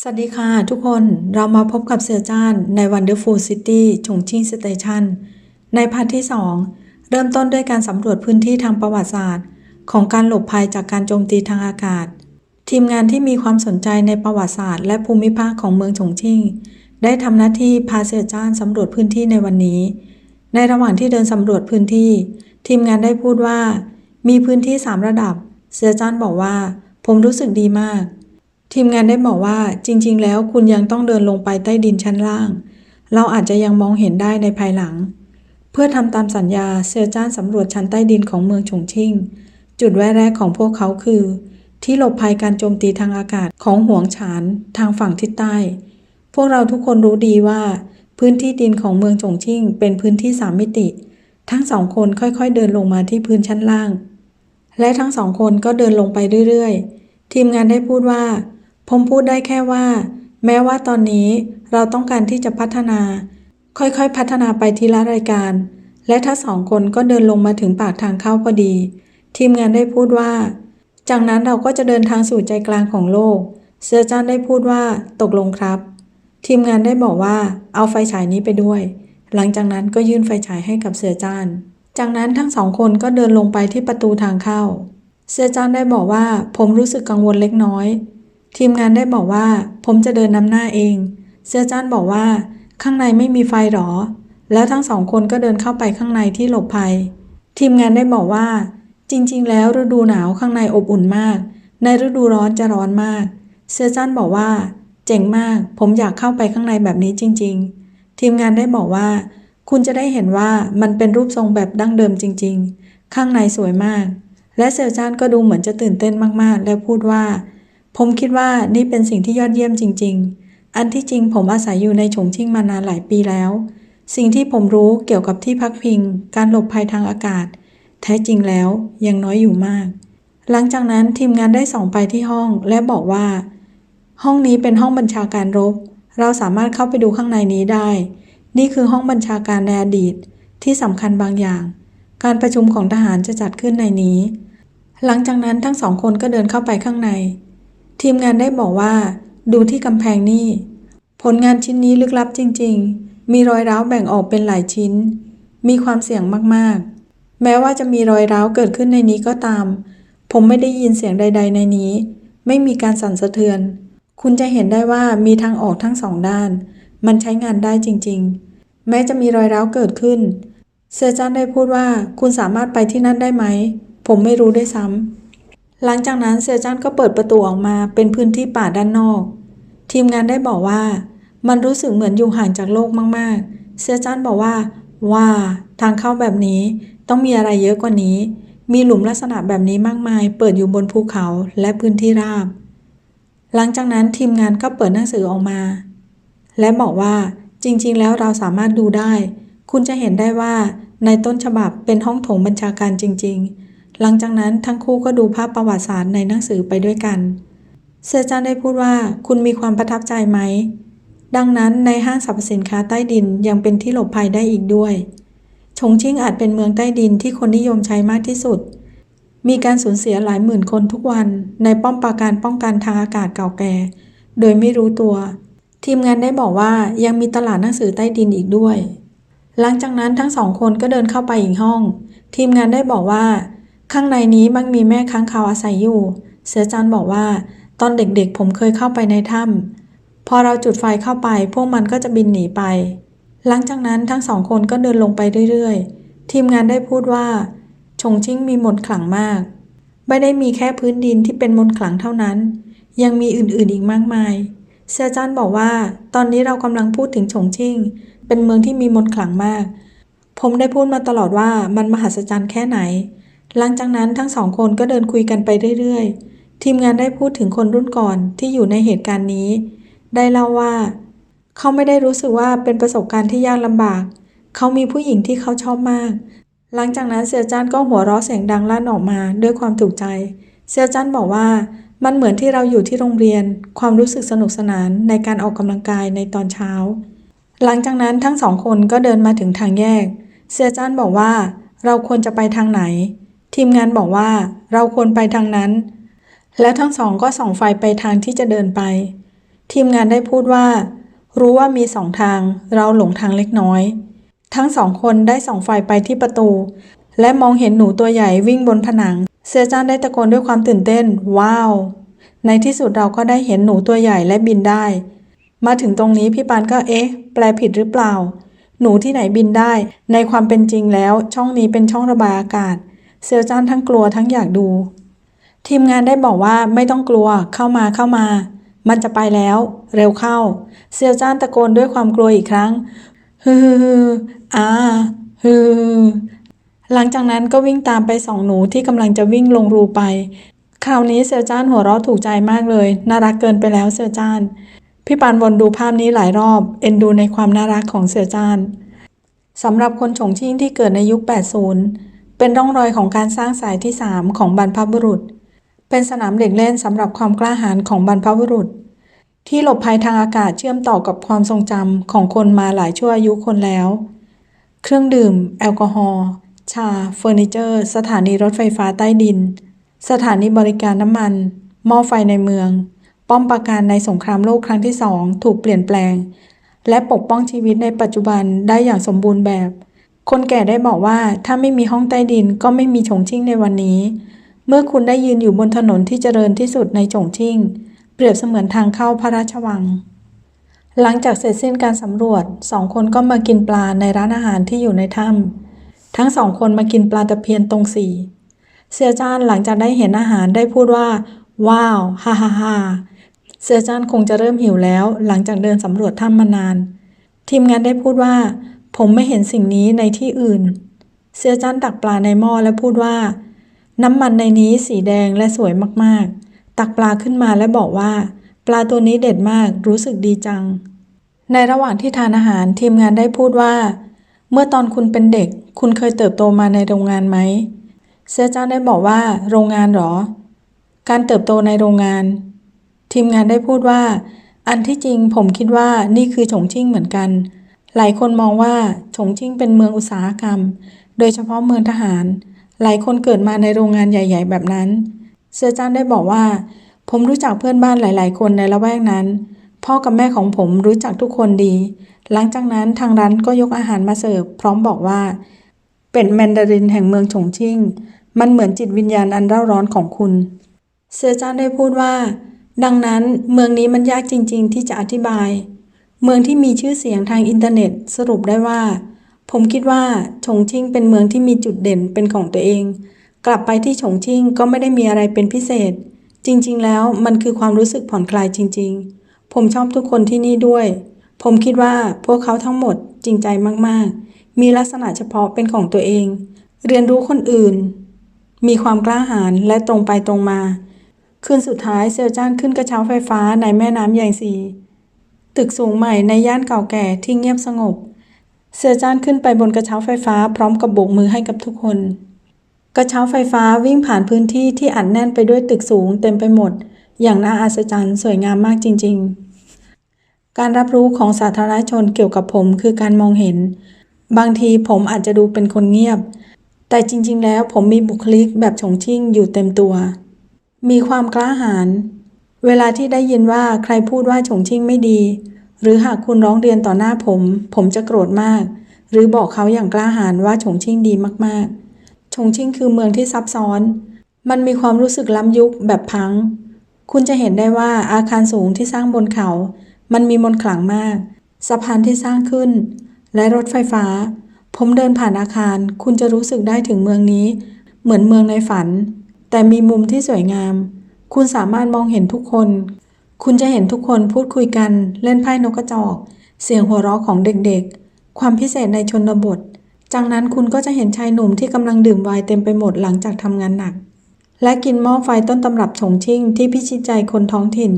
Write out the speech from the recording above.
สวัสดีค่ะทุกคนเรามาพบกับเสือจ้านใน Wonderful City ฉงชิ่งสเตชันในพาร์ทที่ 2 เริ่มต้นด้วยการสำรวจพื้นที่ทางประวัติศาสตร์ ของการหลบภัยจากการโจมตีทางอากาศ ทีมงานที่มีความสนใจในประวัติศาสตร์และภูมิภาคของเมืองฉงชิ่ง ได้ทำหน้าที่พาเสือจ้านสำรวจพื้นที่ในวันนี้ ในระหว่างที่เดินสำรวจพื้นที่ ทีมงานได้พูดว่า มีพื้นที่ 3 ระดับ เสือจ้านบอกว่า ผมรู้สึกดีมาก ทีมงานได้บอกว่าจริง ๆ แล้วคุณยังต้องเดินลงไปใต้ดินชั้นล่าง เราอาจจะยังมองเห็นได้ในภายหลัง เพื่อทำตามสัญญาเซลจ้านสำรวจชั้นใต้ดินของเมืองฉงชิ่ง จุดแวะแรกของพวกเขาคือ ที่หลบภัยการโจมตีทางอากาศของหวงฉานทางฝั่งทิศใต้ พวกเราทุกคนรู้ดีว่า พื้นที่ดินของเมืองฉงชิ่ง เป็นพื้นที่สามมิติ ทั้งสองคนค่อยๆ เดินลงมาที่พื้นชั้นล่าง และทั้งสองคนก็เดินลงไปเรื่อยๆ ทีมงานได้พูดว่า ผมพูดได้แค่ว่า แม้ว่าตอนนี้เราต้องการที่จะพัฒนา ค่อยๆ พัฒนาไปทีละรายการ และทั้งสองคนก็เดินลงมาถึงปากทางเข้าพอดี ทีมงานได้พูดว่า จากนั้นเราก็จะเดินทางสู่ใจกลางของโลกเสือจ้านได้พูดว่าตกลงครับ ทีมงานได้บอกว่าเอาไฟฉายนี้ไปด้วย หลังจากนั้นก็ยื่นไฟฉายให้กับเสือจ้าน จากนั้นทั้งสองคนก็เดินลงไปที่ประตูทางเข้า เสือจ้านได้บอกว่าผมรู้สึกกังวลเล็กน้อย ทีมงานได้บอกว่า ผมจะเดินนำหน้าเองเสื้อจ้านบอกว่า ข้างในไม่มีไฟหรอ แล้วทั้งสองคนก็เดินเข้าไปข้างในที่หลบภัย ทีมงานได้บอกว่า จริง ๆ แล้วฤดูหนาวข้างในอบอุ่นมาก ในฤดูร้อนจะร้อนมากเสื้อจ้านบอกว่า เจ๋งมาก ผมอยากเข้าไปข้างในแบบนี้จริง ๆ ทีมงานได้บอกว่า คุณจะได้เห็นว่ามันเป็นรูปทรงแบบดั้งเดิมจริง ๆ ข้างในสวยมาก และเซลจานก็ดูเหมือนจะตื่นเต้นมากๆ และพูดว่า ผมคิดว่านี่เป็นสิ่งที่ยอดเยี่ยมจริง ๆ อันที่จริงผมอาศัยอยู่ในฉงชิ่งมานานหลายปีแล้ว สิ่งที่ผมรู้เกี่ยวกับที่พักพิง การหลบภัยทางอากาศ แท้จริงแล้วยังน้อยอยู่มาก หลังจากนั้นทีมงานได้ส่องไปที่ห้องและบอกว่า ห้องนี้เป็นห้องบัญชาการรบ เราสามารถเข้าไปดูข้างในนี้ได้ นี่คือห้องบัญชาการในอดีต ที่สำคัญบางอย่าง การประชุมของทหารจะจัดขึ้นในนี้ หลังจากนั้นทั้งสองคนก็เดินเข้าไปข้างใน ทีมงานได้บอกว่า ดูที่กำแพงนี่ ผลงานชิ้นนี้ลึกลับจริง ๆ มีรอยร้าวแบ่งออกเป็นหลายชิ้น มีความเสี่ยงมากๆ แม้ว่าจะมีรอยร้าวเกิดขึ้นในนี้ก็ตาม ผมไม่ได้ยินเสียงใด ๆ ในนี้ ไม่มีการสั่นสะเทือน คุณจะเห็นได้ว่ามีทางออกทั้งสองด้าน มันใช้งานได้จริง ๆ แม้จะมีรอยร้าวเกิดขึ้นเซอร์จันได้พูดว่าคุณสามารถไปที่นั่นได้ไหม ผมไม่รู้ด้วยซ้ำ หลังจากนั้นเซอร์จันก็เปิดประตูออกมาเป็นพื้นที่ป่าด้านนอก ทีมงานได้บอกว่า มันรู้สึกเหมือนอยู่ห่างจากโลกมากๆ เซอร์จันบอกว่า ว่าทางเข้าแบบนี้ต้องมีอะไรเยอะกว่านี้ มีหลุมลักษณะแบบนี้มากมาย เปิดอยู่บนภูเขาและพื้นที่ราบ หลังจากนั้นทีมงานก็เปิดหนังสือออกมา และบอกว่าจริง ๆ แล้วเราสามารถดูได้ คุณจะเห็นได้ว่าในต้นฉบับเป็นห้องโถงบัญชาการจริง ๆ หลังจากนั้นทั้งคู่ก็ดูภาพประวัติศาสตร์ในหนังสือไปด้วยกัน เซอร์จันได้พูดว่าคุณมีความประทับใจไหม ดังนั้นในห้างสรรพสินค้าใต้ดินยังเป็นที่หลบภัยได้อีกด้วย ชงชิ่งอาจเป็นเมืองใต้ดินที่คนนิยมใช้มากที่สุด มีการสูญเสียหลายหมื่นคนทุกวันในป้อมปราการป้องกันทางอากาศเก่าแก่ โดยไม่รู้ตัว ทีมงานได้บอกว่ายังมีตลาดหนังสือใต้ดินอีกด้วย หลังจากนั้นทั้งสองคนก็เดินเข้าไปอีกห้อง ทีมงานได้บอกว่า ข้างในนี้มักมีแม่ค้างคาวอาศัยอยู่ เสือจันบอกว่า ตอนเด็กๆ ผมเคยเข้าไปในถ้ำพอเราจุดไฟเข้าไป พวกมันก็จะบินหนีไป หลังจากนั้นทั้งสองคนก็เดินลงไปเรื่อยๆ ทีมงานได้พูดว่า ชงชิ่งมีมนต์ขลังมาก ไม่ได้มีแค่พื้นดินที่เป็นมนต์ขลังเท่านั้น ยังมีอื่นๆอีกมากมายเซียจันบอกว่า ตอนนี้เรากำลังพูดถึงชงชิ่ง เป็นเมืองที่มีมนต์ขลังมาก ผมได้พูดมาตลอดว่ามันมหัศจรรย์แค่ไหน หลังจากนั้นทั้งสองคนก็เดินคุยกันไปเรื่อยๆ ทีมงานได้พูดถึงคนรุ่นก่อนที่อยู่ในเหตุการณ์นี้ ได้เล่าว่า เขาไม่ได้รู้สึกว่าเป็นประสบการณ์ที่ยากลำบาก เขามีผู้หญิงที่เขาชอบมาก หลังจากนั้นเซียจันก็หัวเราะเสียงดังลั่นออกมาด้วยความถูกใจ เซียจันบอกว่ามันเหมือนที่เราอยู่ที่โรงเรียน ความรู้สึกสนุกสนานในการออกกำลังกายในตอนเช้า หลังจากนั้นทั้งสองคนก็เดินมาถึงทางแยก เซียจันบอกว่า เราควรจะไปทางไหน ทีมงานบอกว่าเราควรไปทางนั้น และทั้งสองก็ส่องไฟไปทางที่จะเดินไป ทีมงานได้พูดว่า รู้ว่ามีสองทาง เราหลงทางเล็กน้อย ทั้งสองคนได้ส่องไฟไปที่ประตู และมองเห็นหนูตัวใหญ่วิ่งบนผนังเสือจ้านได้ตะโกนด้วยความตื่นเต้น ว้าว ในที่สุดเราก็ได้เห็นหนูตัวใหญ่และบินได้ มาถึงตรงนี้พี่ปานก็เอ๊ะ แปลผิดหรือเปล่า หนูที่ไหนบินได้ ในความเป็นจริงแล้ว ช่องนี้เป็นช่องระบายอากาศ เซียวจ้านทั้งกลัวทั้งอยากดู ทีมงานได้บอกว่าไม่ต้องกลัวเข้ามาเข้ามา มันจะไปแล้ว เร็วเข้า เซียวจ้านตะโกนด้วยความกลัวอีกครั้งฮือฮือฮืออ่าฮือหลังจากนั้นก็วิ่งตามไปสองหนูที่กำลังจะวิ่งลงรูไป คราวนี้เซียวจ้านหัวเราะถูกใจมากเลย น่ารักเกินไปแล้วเซียวจ้าน พี่ปานวนดูภาพนี้หลายรอบ เอ็นดูในความน่ารักของเสี่ยวจ้านสำหรับคนฉงชิ่งที่เกิดในยุค 80 เป็นร่องรอยของการสร้างสายที่ 3 ของบรรพบุรุษ เป็นสนามเด็กเล่นสำหรับความกล้าหาญของบรรพบุรุษ ที่หลบภัยทางอากาศเชื่อมต่อกับความทรงจำของคนมาหลายชั่วอายุคนแล้ว เครื่องดื่ม แอลกอฮอล์ชา เฟอร์นิเจอร์ สถานีรถไฟฟ้าใต้ดิน สถานีบริการน้ำมัน หม้อไฟในเมือง ป้อมปราการในสงครามโลกครั้งที่สองถูกเปลี่ยนแปลง และปกป้องชีวิตในปัจจุบันได้อย่างสมบูรณ์แบบ คนแก่ได้บอกว่าถ้าไม่มีห้องใต้ดินก็ไม่มีฉงชิ่งในวันนี้ เมื่อคุณได้ยืนอยู่บนถนนที่เจริญที่สุดในฉงชิ่ง เปรียบเสมือนทางเข้าพระราชวัง หลังจากเสร็จสิ้นการสำรวจสองคนก็มากินปลาในร้านอาหารที่อยู่ในถ้ำทั้งสองคนมากินปลาตะเพียนตรงสี่เซียจานหลังจากได้เห็นอาหารได้พูดว่า ว้าวฮ่าฮ่าฮ่าเซียจานคงจะเริ่มหิวแล้ว หลังจากเดินสำรวจถ้ำมานาน ทีมงานได้พูดว่า ผมไม่เห็นสิ่งนี้ในที่อื่น เซียจ้านตักปลาในหม้อและพูดว่า น้ำมันในนี้สีแดงและสวยมากๆ ตักปลาขึ้นมาและบอกว่า ปลาตัวนี้เด็ดมากรู้สึกดีจัง ในระหว่างที่ทานอาหารทีมงานได้พูดว่า เมื่อตอนคุณเป็นเด็ก คุณเคยเติบโตมาในโรงงานไหม เซียจ้านได้บอกว่า โรงงานหรอ การเติบโตในโรงงาน ทีมงานได้พูดว่า อันที่จริงผมคิดว่านี่คือฉงชิ่งเหมือนกัน หลายคนมองว่าฉงชิ่งเป็นเมืองอุตสาหกรรม โดยเฉพาะเมืองทหาร หลายคนเกิดมาในโรงงานใหญ่ ๆ แบบนั้นเซียจ้านได้บอกว่า ผมรู้จักเพื่อนบ้านหลาย ๆ คนในละแวกนั้น พ่อกับแม่ของผมรู้จักทุกคนดี หลังจากนั้นทางร้านก็ยกอาหารมาเสิร์ฟพร้อมบอกว่า เป็นแมนดารินแห่งเมืองฉงชิ่ง มันเหมือนจิตวิญญาณอันเร่าร้อนของคุณ เสือจานได้พูดว่า ดังนั้นเมืองนี้มันยากจริง ๆ ที่จะอธิบาย เมืองที่มีชื่อเสียงทางอินเทอร์เน็ตสรุปได้ว่า ผมคิดว่าฉงชิ่งเป็นเมืองที่มีจุดเด่นเป็นของตัวเอง กลับไปที่ฉงชิ่งก็ไม่ได้มีอะไรเป็นพิเศษ จริง ๆ แล้วมันคือความรู้สึกผ่อนคลายจริง ๆ ผมชอบทุกคนที่นี่ด้วย ผมคิดว่าพวกเขาทั้งหมดจริงใจมากๆ มีลักษณะเฉพาะเป็นของตัวเอง เรียนรู้คนอื่น มีความกล้าหาญและตรงไปตรงมา คืนสุดท้ายเซลจ้านขึ้นกระเช้าไฟฟ้าในแม่น้ำใหญ่ซี ตึกสูงใหม่ในย่านเก่าแก่ที่เงียบสงบเซลจ้านขึ้นไปบนกระเช้าไฟฟ้าพร้อมกับโบกมือให้กับทุกคน กระเช้าไฟฟ้าวิ่งผ่านพื้นที่ที่อัดแน่นไปด้วยตึกสูงเต็มไปหมด อย่างน่าอัศจรรย์สวยงามมากจริง ๆ การรับรู้ของสาธารณชนเกี่ยวกับผมคือการมองเห็น บางทีผมอาจจะดูเป็นคนเงียบ แต่จริง ๆ แล้วผมมีบุคลิกแบบฉงชิ่งอยู่เต็มตัว มีความกล้าหาญ เวลาที่ได้ยินว่าใครพูดว่าฉงชิ่งไม่ดี หรือหากคุณร้องเรียนต่อหน้าผม ผมจะโกรธมาก หรือบอกเขาอย่างกล้าหาญว่าฉงชิ่งดีมากๆ ฉงชิ่งคือเมืองที่ซับซ้อน มันมีความรู้สึกล้ำยุคแบบพัง คุณจะเห็นได้ว่าอาคารสูงที่สร้างบนเขา มันมีมนขลังมาก สะพานที่สร้างขึ้น และรถไฟฟ้า ผมเดินผ่านอาคาร คุณจะรู้สึกได้ถึงเมืองนี้ เหมือนเมืองในฝัน แต่มีมุมที่สวยงาม คุณสามารถมองเห็นทุกคน คุณจะเห็นทุกคนพูดคุยกัน เล่นไพ่นกกระจอก เสียงหัวเราะของเด็กๆ ความพิเศษในชนบท จากนั้นคุณก็จะเห็นชายหนุ่มที่กำลังดื่มไวน์เต็มไปหมดหลังจากทำงานหนัก และกินหม้อไฟต้นตำรับฉงชิ่งที่พิชิตใจคนท้องถิ่น